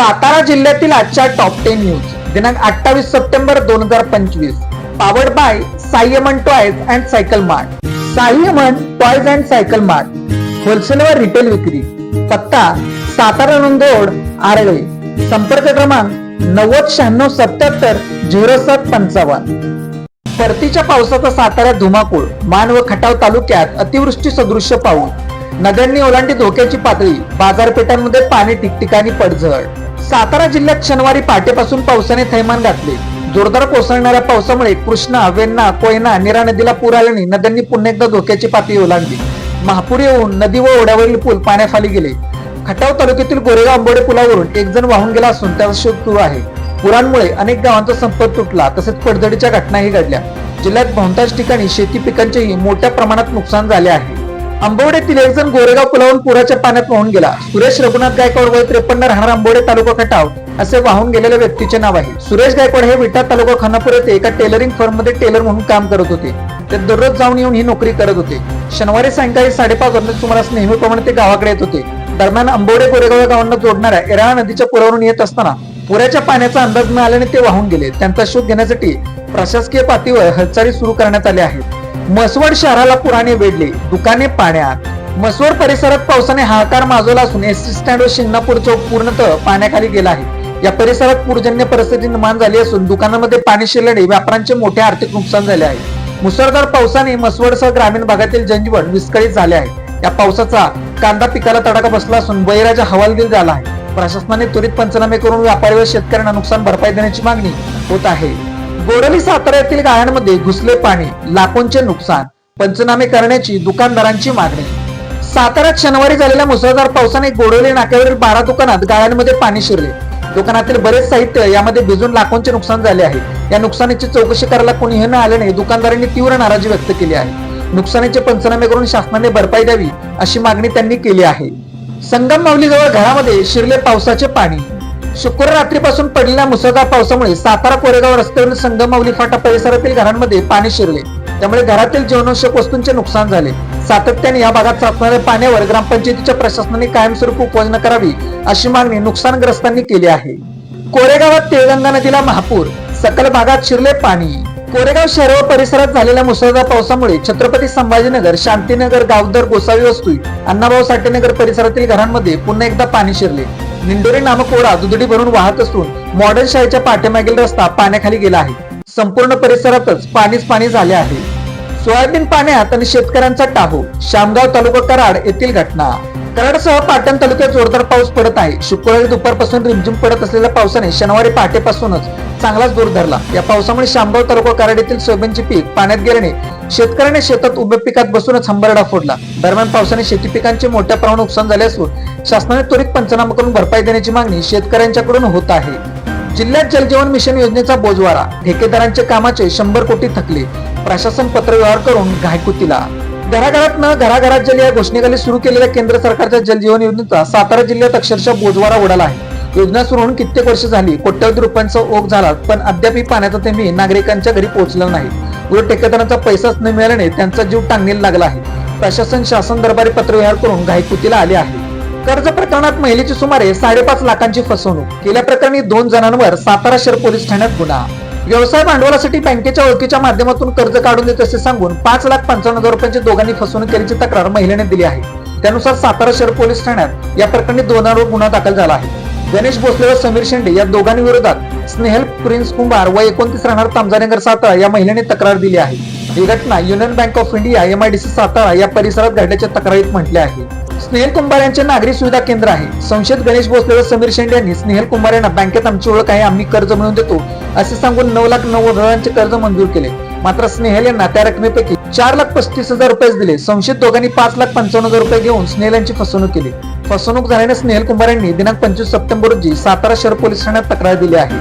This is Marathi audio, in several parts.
सातारा जिल्ह्यातील आजच्या टॉप टेन न्यूज दिनांक अठ्ठावीस सप्टेंबर दोन हजार पंचवीस. Powered by Simon toys and cycle mart Simon toys and cycle mart wholesale व रिटेल विक्री. पत्ता सातारा नंदोड आरळे. संपर्क क्रमांक नव्वद शहाण्णव सत्याहत्तर झिरो सात पंचावन्न. परतीच्या पावसाचा साताऱ्यात धुमाकूळ. मान व खटाव तालुक्यात अतिवृष्टी सदृश्य पाऊस नद्यांनी ओलांडी धोक्याची पातळी. बाजारपेठांमध्ये पाणी ठिकठिकाणी पडझड सातारा जिल्ह्यात शनिवारी पहाटेपासून पावसाने थैमान घातले. जोरदार कोसळणाऱ्या पावसामुळे कृष्णा वेण्णा कोयना निरा नदीला पूर आल्याने नद्यांनी पुन्हा एकदा धोक्याची पातळी ओलांडली. महापूर येऊन नदी व ओढ्यावरील पूल पाण्याखाली गेले. खटाव तालुक्यातील गोरेगाव आंबोडे पुलावरून एक जण वाहून गेला असून त्याचा शोध सुरू आहे. पुरांमुळे अनेक गावांचा संपर्क तुटला तसेच पडझडीच्या घटनाही घडल्या. जिल्ह्यात बहुतांश ठिकाणी शेती पिकांचेही मोठ्या प्रमाणात नुकसान झाले आहे. आंबवड्यातील एक जण गोरेगाव पुलावरून पुराच्या पाण्यात वाहून गेला. सुरेश रघुनाथ गायकवाड वय त्रेपन्न राहणार आंबवडे तालुका खटाव असे वाहून गेलेल्या व्यक्तीचे नाव आहे. सुरेश गायकवाड हे विटा तालुका खानापूर येथे एका टेलरिंग फर्ममध्ये टेलर म्हणून काम करत होते. ते दररोज जाऊन येऊन ही नोकरी करत होते. शनिवारी सायंकाळी साडेपाच वाजता सुमारास नेहमीप्रमाणे ते गावाकडे येत होते. दरम्यान आंबवडे गोरेगाव या गावांना जोडणाऱ्या एराळा नदीच्या पुरावरून येत असताना पुराच्या पाण्याचा अंदाज मिळाल्याने ते वाहून गेले. त्यांचा शोध घेण्यासाठी प्रशासकीय पातळीवर हालचाली सुरू करण्यात आल्या आहेत. मसवड शहराला पुराने वेढले दुकाने पाण्यात. मसवड परिसरात पावसाने हाहाकार माजवला असून एसटी स्टँड व शिंगणापूर चौक पूर्णतः पाण्याखाली गेला आहे. या परिसरात पूरजन्य परिस्थिती निर्माण झाली असून दुकानामध्ये पाणी शिरल्याने व्यापाऱ्यांचे मोठे आर्थिक नुकसान झाले आहे. मुसळधार पावसाने मसवडसह ग्रामीण भागातील जनजीवन विस्कळीत झाले आहे. या पावसाचा कांदा पिकाला तडाखा बसला असून बळीराजा हवालदिल झाला आहे. प्रशासनाने त्वरित पंचनामे करून व्यापारी व शेतकऱ्यांना नुकसान भरपाई देण्याची मागणी होत आहे. बोरली सातारा येथील गाळ्यांमध्ये घुसले पाणी लाखोंचे नुकसान पंचनामे करण्याची दुकानदारांची मागणी. साताऱ्यात शनिवारी झालेल्या मुसळधार पावसाने गोडवली नाक्यावरील बारा दुकानात गाळ्यांमध्ये पाणी शिरले. दुकानातील बरेच साहित्य यामध्ये भिजून लाखोंचे नुकसान झाले आहे. या नुकसानीची चौकशी करायला कोणीही न आल्याने दुकानदारांनी तीव्र नाराजी व्यक्त केली आहे. नुकसानीचे पंचनामे करून शासनाने भरपाई द्यावी अशी मागणी त्यांनी केली आहे. संगम माऊलीजवळ घरामध्ये शिरले पावसाचे पाणी. शुक्रवार रात्रीपासून पडलेल्या मुसळधार पावसामुळे सातारा कोरेगाव रस्त्यावरील संगमावली फाटा परिसरातील घरांमध्ये पाणी शिरले. त्यामुळे घरातील जीवनावश्यक वस्तूंचे नुकसान झाले. सातत्याने या भागात साचणाऱ्या पाण्यावर ग्रामपंचायतीच्या प्रशासनाने कायमस्वरूपी उपाययोजना करावी अशी मागणी नुकसानग्रस्तांनी केली आहे. कोरेगावात तिळगंगा नदीला महापूर सकल भागात शिरले पाणी. कोरेगाव शहर व परिसरात झालेल्या मुसळधार पावसामुळे छत्रपती संभाजीनगर शांतीनगर गावदर गोसावी वस्तू अण्णाभाऊ साठेनगर परिसरातील घरांमध्ये पुन्हा एकदा पाणी शिरले. निंडोरी नामक ओढा दुधडी भरून वाहत असून मॉडर्न शाळेच्या पाठीमागील रस्ता पाण्याखाली गेला आहे. संपूर्ण परिसरातच पाणीच पाणी झाले आहे. सोयाबीन पाण्यात आणि शेतकऱ्यांचा टाहो शामगाव तालुका कराड येथील घटना. कराडसह पाटण तालुक्यात जोरदार पाऊस पडत आहे. शुक्रवारी दुपारपासून रिमझिम पडत असलेल्या पावसाने शनिवारी पहाटेपासूनच चांगलाच जोर धरला. या पावसामुळे शामगाव तालुका कराड येथील सोयाबीनचे पीक पाण्यात गेल्याने शेतकऱ्याने शेतात उभ्या पिकात बसूनच हंबरडा फोडला. दरम्यान पावसाने शेती पिकांचे मोठ्या प्रमाणात नुकसान झाले असून शासनाने त्वरित पंचनामा करून भरपाई देण्याची मागणी शेतकऱ्यांच्याकडून होत आहे. जिल्ह्यात जलजीवन मिशन योजनेचा बोजवारा ठेकेदारांच्या कामाचे शंभर कोटी थकले. प्रशासन पत्रव्यवहार करून घायकुतीला. घराघरात न घराघरात जल या घोषणेखाली सुरू केलेल्या केंद्र सरकारच्या जलजीवन योजनेचा सातारा जिल्ह्यात अक्षरशः बोजवारा उडाला आहे. योजना सुरू होऊन कित्येक वर्ष झाली. कोट्यवधी रुपयांचा ओघ झाला पण अद्यापही पाण्याचा थेंबी नागरिकांच्या घरी पोहोचला नाही. उलट ठेकेदारांचा पैसाच न मिळाल्याने त्यांचा जीव टांगणीला लागला आहे. प्रशासन शासन दरबारी पत्रव्यवहार करून घाईकुतीला आले आहे. कर्ज प्रकरणात महिलेची सुमारे साडेपाच लाखांची फसवणूक. केल्या प्रकरणी दोन जणांवर सातारा शहर पोलीस ठाण्यात गुन्हा. व्यवसाय भांडवलासाठी बँकेच्या ओळखीच्या माध्यमातून कर्ज काढून देत असे सांगून पाच लाख पंचावन्न हजार रुपयांची दोघांनी फसवणूक केल्याची तक्रार महिलेने दिली आहे. त्यानुसार सातारा शहर पोलीस ठाण्यात या प्रकरणी दोनांवर गुन्हा दाखल झाला आहे. गणेश भोसले व समीर शेंडे या दोघांनी विरोधात स्नेहल प्रिन्स कुंभार व एकोणतीस राहणार तामजानगर सातारा या महिलेने तक्रार दिली आहे. ही घटना Union Bank of India MIDC Satara या परिसरात घडल्याच्या तक्रारीत म्हटले आहे. स्नेहल कुंभार यांचे नागरी सुविधा केंद्र आहे. संशयित गणेश भोसले व समीर शेंडे यांनी स्नेहल कुंभार यांना बँकेत आमची ओळख आहे आम्ही कर्ज मिळवून देतो असे सांगून नऊ लाख नव्वद हजारांचे कर्ज मंजूर केले. मात्र स्नेहल यांना त्या रकमेपैकी चार लाख पस्तीस हजार रुपये दिले. संशयित दोघांनी पाच लाख पंचावन्न हजार रुपये घेऊन स्नेहल यांची फसवणूक केली. फसवणूक झाल्याने स्नेहल कुंभार यांनी दिनांक पंचवीस सप्टेंबर रोजी सातारा शहर पोलीस ठाण्यात तक्रार दिली आहे.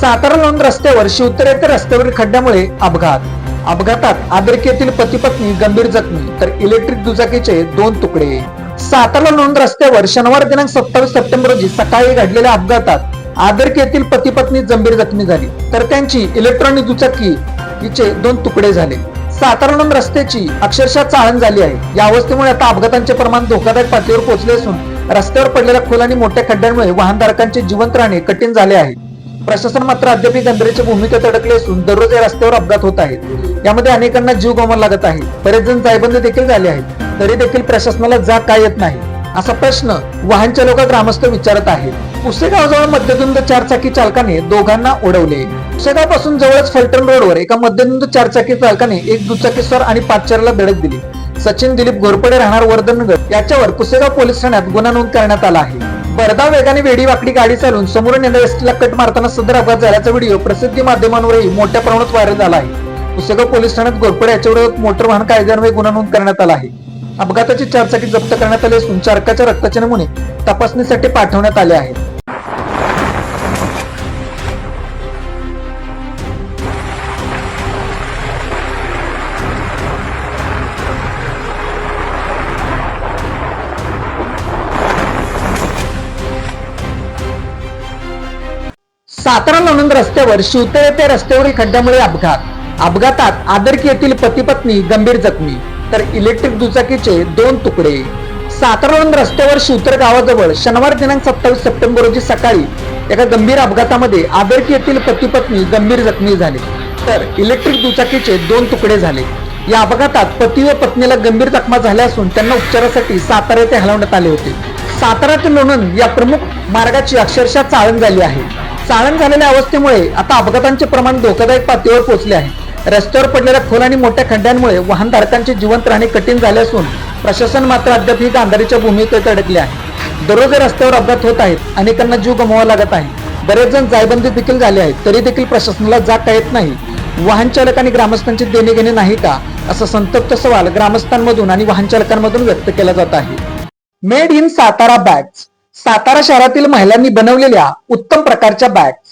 सातारा लोन रस्त्यावर शिवतर रस्त्यावरील खड्ड्यामुळे अपघात. अपघातात आदरकी येथील पती पत्नी गंभीर जखमी तर इलेक्ट्रिक दुचाकीचे दोन तुकडे. सातारा नोंद रस्त्यावर शनिवार दिनांक सत्तावीस सप्टेंबर रोजी सकाळी घडलेल्या अपघातात आदरकी येथील पती पत्नी जंभीर जखमी झाली. तर त्यांची इलेक्ट्रॉनिक दुचाकी हिचे दोन तुकडे झाले. सातारा लोंद रस्त्याची अक्षरशः चाळण झाली आहे. या अवस्थेमुळे आता अपघातांचे प्रमाण धोकादायक पातळीवर पोहोचले असून रस्त्यावर पडलेल्या खोल आणि मोठ्या खड्ड्यांमुळे वाहनधारकांचे जिवंत राहणे कठीण झाले आहे. प्रशासन मात्र अद्याप गंभीरच्या भूमिकेत अडकले असून दररोज या रस्त्यावर अपघात होत आहेत. यामध्ये अनेकांना जीव गमावा लागत आहे. बरेच जण जायबंद देखील झाले आहेत. तरी देखील प्रशासनाला जाग काय येत नाही? असा प्रश्न वाहन चालक ग्रामस्थ विचारत आहेत. पुसेगावजवळ मध्यधुंद चारचाकी चालकाने दोघांना उडवले. पुसेगावपासून जवळच फलटण रोडवर एका मध्यधुंद चारचाकी चालकाने एक दुचाकीस्वार आणि पाचचाराला धडक दिली. सचिन दिलीप घोरपडे राहणार वर्धनगर याच्यावर पुसेगाव पोलीस ठाण्यात गुन्हा नोंद करण्यात आला आहे. बरदा वेगाने वेडी वाकडी गाडी चालून समोरून येणाऱ्या एसटीला कट मारताना सदर अपघात झाल्याचा व्हिडिओ प्रसिद्धी माध्यमांवरही मोठ्या प्रमाणात व्हायरल झाला आहे. पुसेगाव पोलीस ठाण्यात घोरपडे याच्यावर मोटर वाहन कायद्यान्वये गुन्हा नोंद करण्यात आला आहे. अपघाताची चारचाकी जप्त करण्यात आली असून चारकाच्या रक्ताचे नमुने तपासणीसाठी पाठवण्यात आले आहेत. सातारा लोणंद रस्त्यावर शिवतळे ते रस्त्यावरील खड्ड्यामुळे अपघात. अपघातात आदरकी येथील पती पत्नी गंभीर जखमी. तर इलेक्ट्रिक दुचाकीचे दोन तुकडे. सातारा रस्त्यावर शिवतर गावाजवळ शनिवार दिनांक सत्तावीस सप्टेंबर रोजी सकाळी एका गंभीर अपघातामध्ये आबेरकी येथील पती पत्नी गंभीर जखमी झाले. तर इलेक्ट्रिक दुचाकीचे दोन तुकडे झाले. या अपघातात पती व पत्नीला गंभीर जखमा झाल्या असून त्यांना उपचारासाठी सातारा येथे हलवण्यात आले होते. सातारा ते लोणंद या प्रमुख मार्गाची अक्षरशः चाळण झाली आहे. चाळण झालेल्या अवस्थेमुळे आता अपघातांचे प्रमाण धोकादायक पातळीवर पोहोचले आहे. रस्त्यावर पडलेल्या खोल आणि मोठ्या खड्ड्यांमुळे वाहनधारकांचे जिवंत राहणे कठीण झाले असून प्रशासन मात्र अद्याप ही गांधारीच्या भूमिकेत अडकले आहे. दररोज रस्त्यावर अपघात होत आहेत. अनेकांना जीव गमवावा लागत आहे. बरेच जण जायबंदी देखील झाले आहेत. तरी देखील प्रशासनाला जाग येत नाही. वाहन चालक आणि ग्रामस्थांचे देणे घेणे नाही का? असा संतप्त सवाल ग्रामस्थांमधून आणि वाहन चालकांमधून व्यक्त केला जात आहे. Made in Satara bags. Satara शहरातील महिलांनी बनवलेल्या उत्तम प्रकारच्या बॅग्स